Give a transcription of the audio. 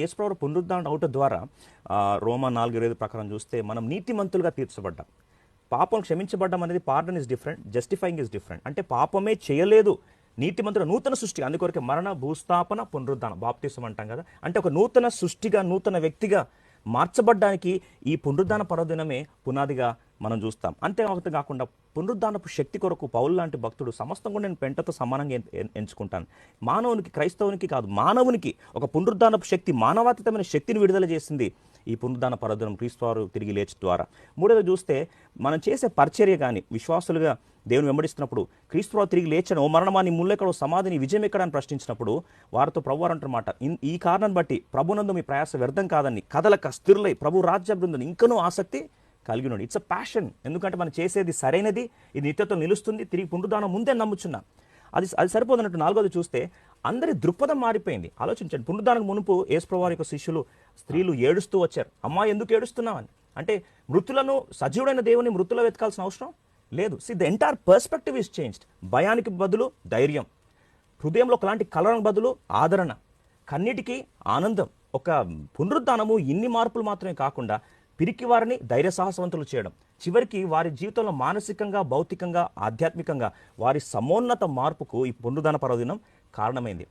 యేసుప్రవర పునరుద్ధరణ అవుట ద్వారా రోమా నాలుగు ఇరవై ప్రకారం చూస్తే మనం నీతిమంతులుగా తీర్చబడ్డాం. పాపం క్షమించబడ్డం అనేది pardon is different justifying is different అంటే పాపమే చేయలేదు నీతిమంతుల నూతన సృష్టి అందుకొరకే మరణ భూస్థాపన పునరుద్ధరణ బాప్తీసం అంటాం కదా. అంటే ఒక నూతన సృష్టిగా నూతన వ్యక్తిగా మార్చబడ్డానికి ఈ పునరుద్ధాన పర్వదినమే పునాదిగా మనం చూస్తాం. అంతే కాకుండా పునరుద్ధానపు శక్తి కొరకు పౌలు లాంటి భక్తుడు సమస్తం కూడా నేను పెంటతో సమానంగా ఎన్- ఎంచుకుంటాను. మానవునికి క్రైస్తవునికి కాదు మానవునికి ఒక పునరుద్ధానపు శక్తి మానవాతీతమైన శక్తిని విడుదల చేసింది ఈ పునరుద్ధాన పరదనం క్రీస్తువారు తిరిగి లేచి ద్వారా. మూడోది చూస్తే మనం చేసే పరిచర్య కానీ విశ్వాసులుగా దేవుని వెంబడిస్తున్నప్పుడు క్రీస్తువారు తిరిగి లేచడం ఓ మరణమా ముళ్ళెక్కడో సమాధిని విజయం ఎక్కడ అని ప్రశ్నించినప్పుడు వారితో ప్రభు అంటారన్నమాట ఈ కారణం బట్టి ప్రభునందు మీ ప్రయాస వ్యర్థం కాదని కథలక స్థిరులై ప్రభు రాజ్య బృందం ఇంకనూ ఆసక్తి కలిగి ఉన్నాడు ఇట్స్ అ ప్యాషన్ ఎందుకంటే మనం చేసేది సరైనది ఇది నిత్యతో నిలుస్తుంది తిరిగి పునరుద్ధానం ముందే నమ్ముచున్నా. అది అది సరిపోదన్నట్టు నాలుగోది చూస్తే అందరి దృక్పథం మారిపోయింది. ఆలోచించండి. పునరుద్ధానికి మునుపు ఏసుప్రవారి యొక్క శిష్యులు స్త్రీలు ఏడుస్తూ వచ్చారు. అమ్మా ఎందుకు ఏడుస్తున్నావని? అంటే మృతులను సజీవుడైన దేవుని మృతుల వెతకాల్సిన అవసరం లేదు. See the entire perspective is changed భయానికి బదులు ధైర్యం. హృదయంలో ఒకలాంటి కలరం బదులు ఆదరణ. కన్నిటికీ ఆనందం. ఒక పునరుద్ధానము ఇన్ని మార్పులు మాత్రమే కాకుండా పిరికి వారిని ధైర్య సాహసవంతులు చేయడం. చివరికి వారి జీవితంలో మానసికంగా భౌతికంగా ఆధ్యాత్మికంగా వారి సమోన్నత మార్పుకు ఈ పొండుదన పర్వదినం కారణమైంది.